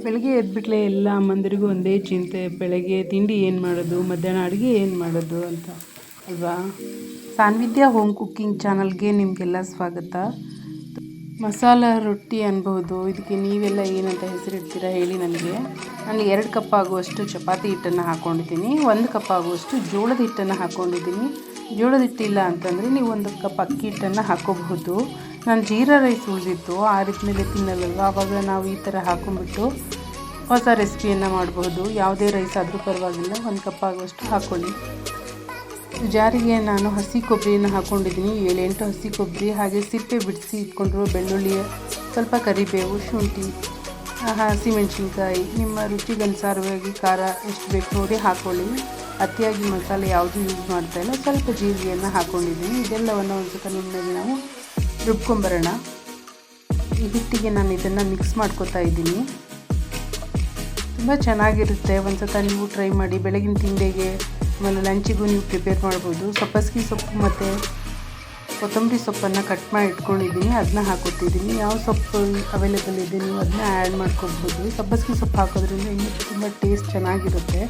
ಬೆಳಗ್ಗೆ ಎದ್ಬಿಟ್ಲೆ ಎಲ್ಲ ಅಮ್ಮಂದಿರಿಗೂ ಒಂದೇ ಚಿಂತೆ, ಬೆಳಗ್ಗೆ ತಿಂಡಿ ಏನು ಮಾಡೋದು, ಮಧ್ಯಾಹ್ನ ಅಡುಗೆ ಏನು ಮಾಡೋದು ಅಂತ, ಅಲ್ವಾ? ಸಾನ್ವಿದ್ಯಾ ಹೋಮ್ ಕುಕ್ಕಿಂಗ್ ಚಾನಲ್ಗೆ ನಿಮಗೆಲ್ಲ ಸ್ವಾಗತ. ಮಸಾಲ ರೊಟ್ಟಿ ಅನ್ಬೋದು ಇದಕ್ಕೆ ನೀವೆಲ್ಲ ಏನಂತ ಹೆಸರಿಡ್ತೀರಾ ಹೇಳಿ ನನಗೆ ನಾನು ಎರಡು ಕಪ್ ಆಗುವಷ್ಟು ಚಪಾತಿ ಹಿಟ್ಟನ್ನು ಹಾಕ್ಕೊಂಡಿದ್ದೀನಿ ಒಂದು ಕಪ್ ಆಗುವಷ್ಟು ಜೋಳದ ಹಿಟ್ಟನ್ನು ಹಾಕ್ಕೊಂಡಿದ್ದೀನಿ ಜೋಳದ ಹಿಟ್ಟಿಲ್ಲ ಅಂತಂದರೆ ನೀವು ಒಂದು ಕಪ್ ಅಕ್ಕಿ ಹಿಟ್ಟನ್ನು ಹಾಕ್ಕೋಬಹುದು ನಾನು ಜೀರಾ ರೈಸ್ ಉಳಿದಿತ್ತು ಆರಿದ್ಮೇಲೆ ತಿನ್ನಲ್ವಲ್ವ ಆವಾಗ ನಾವು ಈ ಥರ ಹಾಕೊಂಡ್ಬಿಟ್ಟು ಹೊಸ ರೆಸಿಪಿಯನ್ನು ಮಾಡಬಹುದು ಯಾವುದೇ ರೈಸ್ ಆದರೂ ಪರವಾಗಿಲ್ಲ, ಒಂದು ಕಪ್ ಆಗುವಷ್ಟು ಹಾಕ್ಕೊಳ್ಳಿ ಜಾರಿಗೆ ನಾನು ಹಸಿ ಕೊಬ್ಬರಿಯನ್ನು ಹಾಕ್ಕೊಂಡಿದ್ದೀನಿ ಏಳೆಂಟು ಹಸಿ ಕೊಬ್ಬರಿ ಹಾಗೆ ಸಿಪ್ಪೆ ಬಿಡಿಸಿ ಇಟ್ಕೊಂಡಿರೋ ಬೆಳ್ಳುಳ್ಳಿ ಸ್ವಲ್ಪ ಕರಿಬೇವು, ಶುಂಠಿ ಹಸಿಮೆಣಸಿನ್ಕಾಯಿ, ನಿಮ್ಮ ರುಚಿಗನುಸಾರವಾಗಿ ಖಾರ ಎಷ್ಟು ಬೇಕು ನೋಡಿ ಹಾಕ್ಕೊಳ್ಳಿ ಅತಿಯಾಗಿ ಮಸಾಲೆ ಯಾವುದು ಯೂಸ್ ಮಾಡ್ತಾ ಇಲ್ಲ, ಸ್ವಲ್ಪ ಜೀರಿಗೆಯನ್ನು ಹಾಕ್ಕೊಂಡಿದ್ದೀನಿ ಇದೆಲ್ಲವನ್ನು ಒಂದು ಸ್ವಲ್ಪ ನಿಮ್ಮಲ್ಲಿ ನಾವು ರುಬ್ಕೊಂಬರೋಣ. ಈ ಹಿಟ್ಟಿಗೆ ನಾನು ಇದನ್ನು ಮಿಕ್ಸ್ ಮಾಡ್ಕೊತಾ ಇದ್ದೀನಿ. ತುಂಬ ಚೆನ್ನಾಗಿರುತ್ತೆ. ಒಂದು ಸತ ನೀವು ಟ್ರೈ ಮಾಡಿ ಬೆಳಗಿನ ತಿಂಡಿಗೆ, ಆಮೇಲೆ ಲಂಚಿಗೂ ನೀವು ಪ್ರಿಪೇರ್ ಮಾಡ್ಬೋದು. ಸಪ್ಪಸ್ಗಿ ಸೊಪ್ಪು ಮತ್ತು ಕೊತ್ತಂಬರಿ ಸೊಪ್ಪನ್ನು ಕಟ್ ಮಾಡಿ ಇಟ್ಕೊಂಡಿದ್ದೀನಿ. ಅದನ್ನ ಹಾಕೋತಿದ್ದೀನಿ. ಯಾವ ಸೊಪ್ಪು ಅವೈಲೇಬಲ್ ಇದೆ ನೀವು ಅದನ್ನ ಆ್ಯಡ್ ಮಾಡ್ಕೊಬೋದು. ಸಬ್ಬಸ್ಗಿ ಸೊಪ್ಪು ಹಾಕೋದ್ರಿಂದ ಇನ್ನೂ ತುಂಬ ಟೇಸ್ಟ್ ಚೆನ್ನಾಗಿರುತ್ತೆ.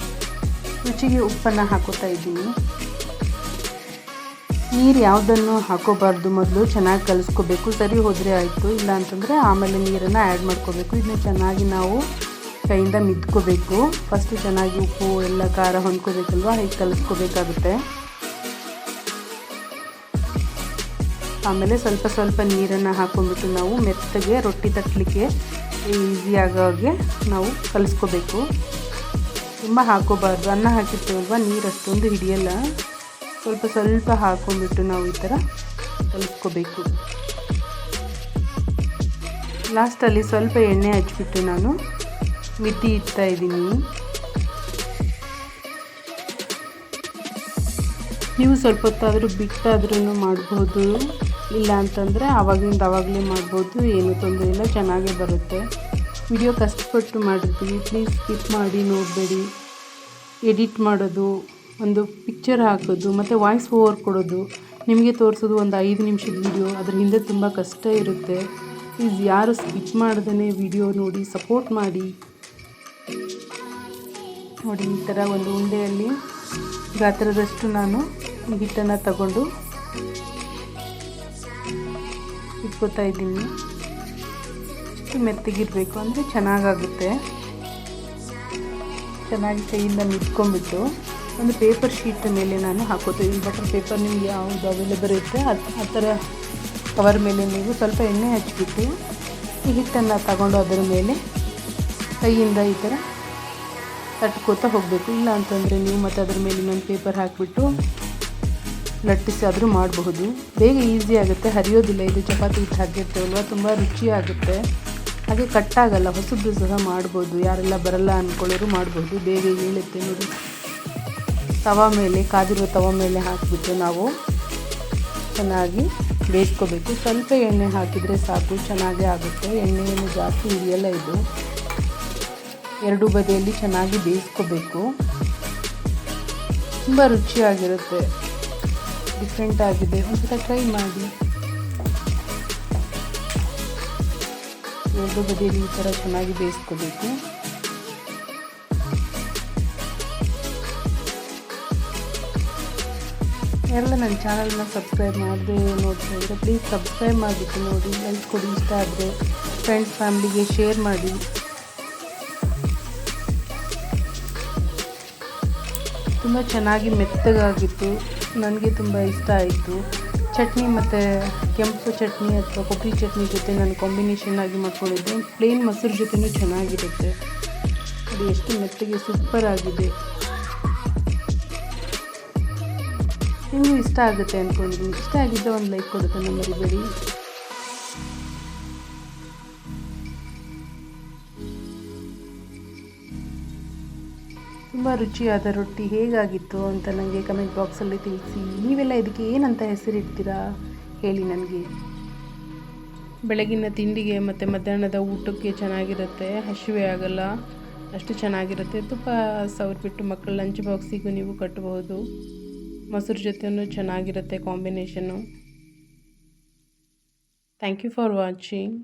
ರುಚಿಗೆ ಉಪ್ಪನ್ನು ಹಾಕೋತಾ ಇದ್ದೀನಿ. ನೀರು ಯಾವುದನ್ನು ಹಾಕೋಬಾರ್ದು ಮೊದಲು ಚೆನ್ನಾಗಿ ಕಲಿಸ್ಕೋಬೇಕು. ಸರಿ ಹೋದರೆ ಆಯಿತು. ಇಲ್ಲ ಅಂತಂದರೆ ಆಮೇಲೆ ನೀರನ್ನು ಆ್ಯಡ್ ಮಾಡ್ಕೋಬೇಕು. ಇದನ್ನ ಚೆನ್ನಾಗಿ ನಾವು ಕೈಯಿಂದ ಮಿದ್ಕೋಬೇಕು ಫಸ್ಟು ಚೆನ್ನಾಗಿ ಉಪ್ಪು, ಎಲ್ಲ ಖಾರ ಹೊಂದ್ಕೋಬೇಕಲ್ವ? ಹೀಗೆ ಕಲಿಸ್ಕೋಬೇಕಾಗುತ್ತೆ. ಆಮೇಲೆ ಸ್ವಲ್ಪ ಸ್ವಲ್ಪ ನೀರನ್ನು ಹಾಕೊಂಡ್ಬಿಟ್ಟು ನಾವು ಮೆತ್ತಗೆ ರೊಟ್ಟಿ ತಟ್ಟಲಿಕ್ಕೆ ಈಸಿ ಹಾಗೆ ನಾವು ಕಲಿಸ್ಕೋಬೇಕು. ತುಂಬ ಹಾಕೋಬಾರ್ದು. ಅನ್ನ ಹಾಕಿರ್ತೀವಲ್ವ? ನೀರು ಅಷ್ಟೊಂದು ಹಿಡಿಯಲ್ಲ. ಸ್ವಲ್ಪ ಸ್ವಲ್ಪ ಹಾಕೊಂಡ್ಬಿಟ್ಟು ನಾವು ಈ ಥರ ಕಲಿಸ್ಕೋಬೇಕು ಲಾಸ್ಟಲ್ಲಿ ಸ್ವಲ್ಪ ಎಣ್ಣೆ ಹಚ್ಬಿಟ್ಟು ನಾನು ಮಿತಿ ಇಡ್ತಾ ಇದ್ದೀನಿ. ನೀವು ಸ್ವಲ್ಪ ಹೊತ್ತಾದರೂ ಬಿಟ್ಟಾದ್ರೂ ಮಾಡ್ಬೋದು. ಇಲ್ಲ ಅಂತಂದರೆ ಆವಾಗಿಂದ ಆವಾಗಲೇ ಮಾಡ್ಬೋದು, ಏನೂ ತೊಂದರೆ ಇಲ್ಲ, ಚೆನ್ನಾಗೇ ಬರುತ್ತೆ. ವಿಡಿಯೋ ಕಷ್ಟಪಟ್ಟು ಮಾಡಿರ್ತೀವಿ ಪ್ಲೀಸ್ ಸ್ಕಿಪ್ ಮಾಡಿ, ನೋಡಬೇಡಿ. ಎಡಿಟ್ ಮಾಡೋದು. ಒಂದು ಪಿಕ್ಚರ್ ಹಾಕೋದು, ಮತ್ತು ವಾಯ್ಸ್ ಓವರ್ ಕೊಡೋದು, ನಿಮಗೆ ತೋರಿಸೋದು ಒಂದು ಐದು ನಿಮಿಷದ ವೀಡಿಯೋ ಅದ್ರ ಹಿಂದೆ ತುಂಬ ಕಷ್ಟ ಇರುತ್ತೆ. ಪ್ಲೀಸ್ ಯಾರು ಸ್ಕಿಪ್ ಮಾಡ್ದೇ ವಿಡಿಯೋ ನೋಡಿ ಸಪೋರ್ಟ್ ಮಾಡಿ. ನೋಡಿ, ಈ ಥರ ಒಂದು ಉಂಡೆಯಲ್ಲಿ ಗಾತ್ರದಷ್ಟು ನಾನು ಗಿಟ್ಟನ್ನು ತಗೊಂಡು ಇಟ್ಕೋತಾ ಇದ್ದೀನಿ. ಮೆತ್ತಗಿರಬೇಕು, ಅಂದರೆ ಚೆನ್ನಾಗಾಗುತ್ತೆ. ಚೆನ್ನಾಗಿ ಕೈಯಿಂದ ಮಿಟ್ಕೊಂಡ್ಬಿಟ್ಟು ಒಂದು ಪೇಪರ್ ಶೀಟ್ ಮೇಲೆ ನಾನು ಹಾಕೋತೀನಿ. ಬಟರ್ ಪೇಪರ್ ನಿಮಗೆ ಯಾವುದು ಅವೈಲೇಬಲ್ ಇರುತ್ತೆ ಅದು ಆ ಥರ ಕವರ್ ಮೇಲೆ ನೀವು ಸ್ವಲ್ಪ ಎಣ್ಣೆ ಹಚ್ಚಿಬಿಟ್ಟು ಈ ಹಿಟ್ಟನ್ನು ತಗೊಂಡು ಅದರ ಮೇಲೆ ಕೈಯಿಂದ ಈ ಥರ ತಟ್ಕೋತಾ ಹೋಗಬೇಕು. ಇಲ್ಲ ಅಂತಂದರೆ ನೀವು ಮತ್ತು ಅದ್ರ ಮೇಲೆ ಇನ್ನೊಂದು ಪೇಪರ್ ಹಾಕಿಬಿಟ್ಟು ಲಟ್ಟಿಸಿ ಆದರೂ ಮಾಡಬಹುದು. ಬೇಗ ಈಸಿ ಆಗುತ್ತೆ, ಹರಿಯೋದಿಲ್ಲ. ಇದು ಚಪಾತಿ ಹಿಟ್ಟು ಹಾಕಿರ್ತೇವಲ್ವ ತುಂಬ ರುಚಿಯಾಗುತ್ತೆ. ಹಾಗೆ ಕಟ್ಟಾಗಲ್ಲ ಹೊಸದು ಸಹ ಮಾಡ್ಬೋದು. ಯಾರೆಲ್ಲ ಬರಲ್ಲ ಅಂದ್ಕೊಳ್ಳೋರು ಮಾಡ್ಬೋದು. ಬೇಗ ಹೇಳುತ್ತೆ ನೋಡಿ. ತವ ಮೇಲೆ ಕಾದಿರೋ ತವ ಮೇಲೆ ಹಾಕಿಬಿಟ್ಟು ನಾವು ಚೆನ್ನಾಗಿ ಬೇಯಿಸ್ಕೋಬೇಕು. ಸ್ವಲ್ಪ ಎಣ್ಣೆ ಹಾಕಿದರೆ ಸಾಕು, ಚೆನ್ನಾಗೇ ಆಗುತ್ತೆ. ಎಣ್ಣೆಯನ್ನು ಜಾಸ್ತಿ ಹಿಡಿಯಲ್ಲ ಇದು. ಎರಡು ಬದಿಯಲ್ಲಿ ಚೆನ್ನಾಗಿ ಬೇಯಿಸ್ಕೋಬೇಕು. ತುಂಬ ರುಚಿಯಾಗಿರುತ್ತೆ. ಡಿಫ್ರೆಂಟ್ ಆಗಿದೆ. ಒಂದು ಟ್ರೈ ಮಾಡಿ. ಎರಡು ಬದಿಯಲ್ಲಿ ಈ ಥರ ಚೆನ್ನಾಗಿ ಬೇಯಿಸ್ಕೋಬೇಕು. ಎಲ್ಲ ನನ್ನ ಚಾನಲ್ನ ಸಬ್ಸ್ಕ್ರೈಬ್ ಮಾಡಿದೆ ನೋಡ್ತಾ ಇದ್ದರೆ ಪ್ಲೀಸ್ ಸಬ್ಸ್ಕ್ರೈಬ್ ಮಾಡಿಬಿಟ್ಟು ನೋಡಿ ಲೈಕ್ ಕೊಡಿ, ಇಷ್ಟ ಆದರೆ ಫ್ರೆಂಡ್ಸ್ ಫ್ಯಾಮಿಲಿಗೆ ಶೇರ್ ಮಾಡಿ. ತುಂಬ ಚೆನ್ನಾಗಿ ಮೆತ್ತಗಾಗಿತ್ತು. ನನಗೆ ತುಂಬ ಇಷ್ಟ ಆಯಿತು. ಚಟ್ನಿ ಮತ್ತು ಕೆಂಪು ಚಟ್ನಿ ಅಥವಾ ಕೊಬ್ಬರಿ ಚಟ್ನಿ ಜೊತೆ ನಾನು ಕಾಂಬಿನೇಷನ್ ಆಗಿ ಮಾಡ್ಕೊಂಡಿದ್ದೆ. ಪ್ಲೇನ್ ಮೊಸರು ಜೊತೆನೂ ಚೆನ್ನಾಗಿರುತ್ತೆ. ಅದು ಎಷ್ಟು ಮೆತ್ತಗೆ ಸೂಪರ್ ಆಗಿದೆ. ನಿಮಗೂ ಇಷ್ಟ ಆಗುತ್ತೆ ಅಂದ್ಕೊಂಡಿದ್ದೀನಿ ಇಷ್ಟ ಆಗಿದ್ದ ಒಂದು ಲೈಕ್ ಕೊಡುತ್ತೆ ಮರಿಬೇಡಿ ತುಂಬ ರುಚಿಯಾದ ರೊಟ್ಟಿ ಹೇಗಾಗಿತ್ತು ಅಂತ ನನಗೆ ಕಮೆಂಟ್ ಬಾಕ್ಸಲ್ಲಿ ತಿಳಿಸಿ. ನೀವೆಲ್ಲ ಇದಕ್ಕೆ ಏನಂತ ಹೆಸರಿಡ್ತೀರಾ? ಹೇಳಿ ನನಗೆ. ಬೆಳಗಿನ ತಿಂಡಿಗೆ ಮತ್ತು ಮಧ್ಯಾಹ್ನದ ಊಟಕ್ಕೆ ಚೆನ್ನಾಗಿರುತ್ತೆ, ಹಸಿವೆ ಆಗಲ್ಲ, ಅಷ್ಟು ಚೆನ್ನಾಗಿರುತ್ತೆ. ತುಪ್ಪ, ಸವರ್ಬಿಟ್ಟು ಮಕ್ಕಳ ಲಂಚ್ ಬಾಕ್ಸಿಗೂ ನೀವು ಕಟ್ಟಬಹುದು ಮೊಸರು ಜೊತೆಯೂ ಚೆನ್ನಾಗಿರುತ್ತೆ combination. Thank you for watching